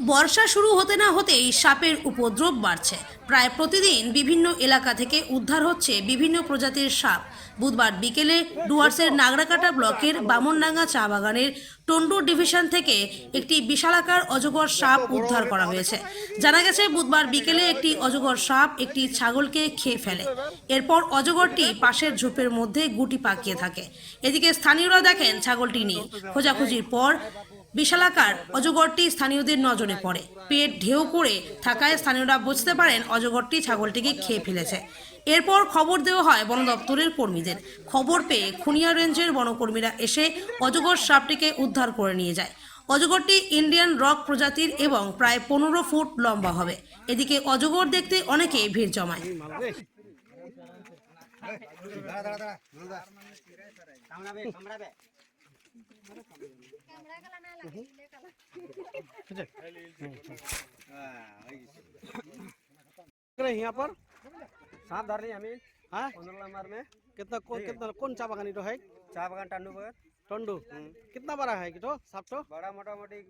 বর্ষা শুরু হতে না হতেই সাপের উপদ্রব বাড়ছে। প্রায় প্রতিদিন বিভিন্ন এলাকা থেকে উদ্ধার হচ্ছে বিভিন্ন প্রজাতির সাপ। বুধবার বিকেলে ডুয়ার্সের নাগরাকাটা ব্লকের বামনডাঙ্গা চা বাগানের টন্ডুর ডিভিশন থেকে একটি বিশালাকার অজগর সাপ উদ্ধার করা হয়েছে। জানা গেছে, বুধবার বিকেলে একটি অজগর সাপ একটি ছাগলকে খেয়ে ফেলে। এরপর অজগরটি পাশের ঝোপের মধ্যে গুটি পাকিয়ে থাকে। এদিকে স্থানীয়রা দেখেন ছাগলটি নেই। খোঁজাখুঁজির পর বিশালাকার অজগরটি স্থানীয়দের নজরে পড়ে পেট ঢেউ করে থাকায় স্থানীয়রা বুঝতে পারেন অজগরটি ছাগলটিকে খেয়ে ফেলেছে এরপর খবর দেওয়া হয় বন দপ্তরের কর্মীদের খবর পেয়ে খুনিয়া রেঞ্জের বনকর্মীরা এসে অজগর সাপটিকে উদ্ধার করে নিয়ে যায় অজগরটি ইন্ডিয়ান রক প্রজাতির এবং প্রায় পনেরো ফুট লম্বা হবে এদিকে অজগর দেখতে অনেকে ভিড় জমায় यहाँ पर? सांप धर ली हमें। हाँ? पंद्रह नंबर में। कितना कौन कितना कौन चा बागानी तो है? चाय बागान टांडू पर टंडू? कितना बड़ा है कि तो साप तो? बड़ा मोटा मोटी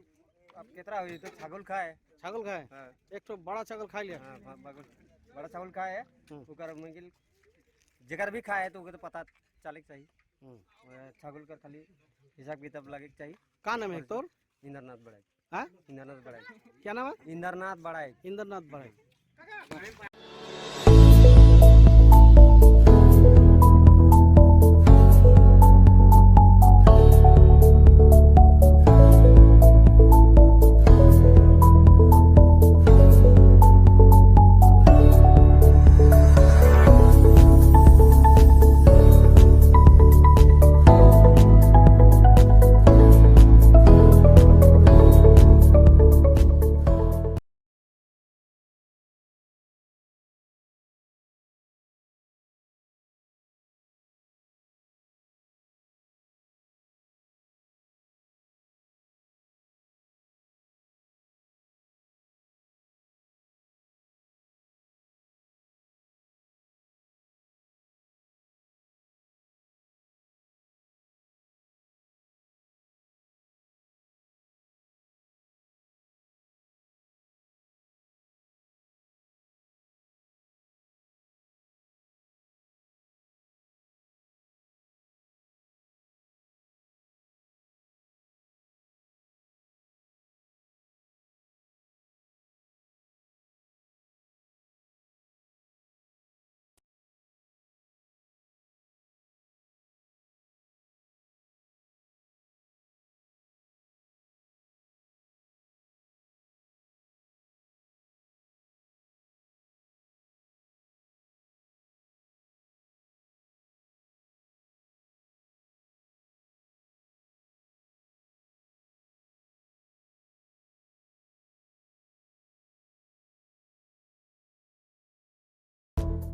अब कितना हुई तो छागल खाए। छागल खाए? हाँ, एक तो बड़ा छागल खा लिया। हाँ, बड़ा छागल खाए। हम्म। ओकर मंगिल भी खाए तो तो पता चले चाहिए हम्म। छागल कर खाली। हिसाब किताब लगे के चाहिए का नाम है एक तोर इंद्रनाथ बड़ाई हाँ इंद्रनाथ बड़ाई क्या नाम है इंद्रनाथ बड़ाई इंद्रनाथ बड़ाई